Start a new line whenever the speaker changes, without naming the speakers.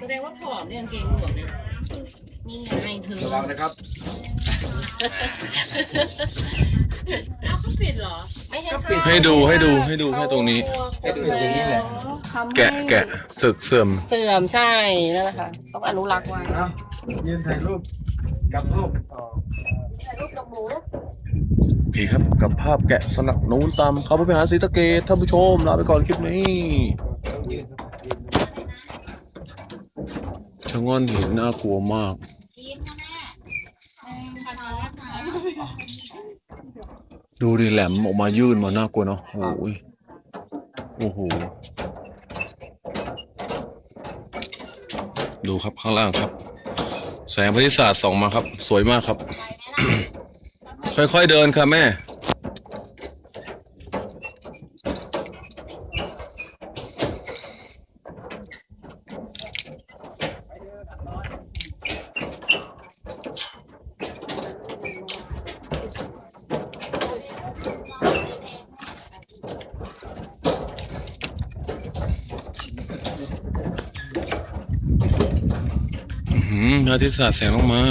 แสดงว่าผอมเนี่ยกางเกงหลวมเนี่ยนี่ไงเธอ
ระวังนะครับ
เอาเขาปิดเหรอ ไม่ให้เข้า
ให้ดูให้ดูให้ดูแค่ตรงนี้
ให้ดูอย่างนี้แหละ
ทำให้
แกะแกะสึกเสื่อม
เสื่อมใช่นั่นแหละค่ะ ต้องอนุรักษ์ไว้
เอายืนถ่ายรูปกับรูปต่อ
ถ่ายรูปกับหมู
พี่ครับ กับภาพแกะสลักนูนตามเขาไปหาศรีสะเกดท่านผู้ชมลาไปก่อนคลิปนี้
ต้องยืนยืน
ชะง่อนหินน่ากลัวมาก ดูดิแหลมออกมายื่นมาน่ากลัวเนาะโอ้ยโอ้โหดูครับข้างล่างครับ แสงพระทิศาสตร์ส่องมาครับ สวยมากครับ ค่อยๆเดินค่ะแม่ พระอาทิตย์ศาสตร์แสงลงมา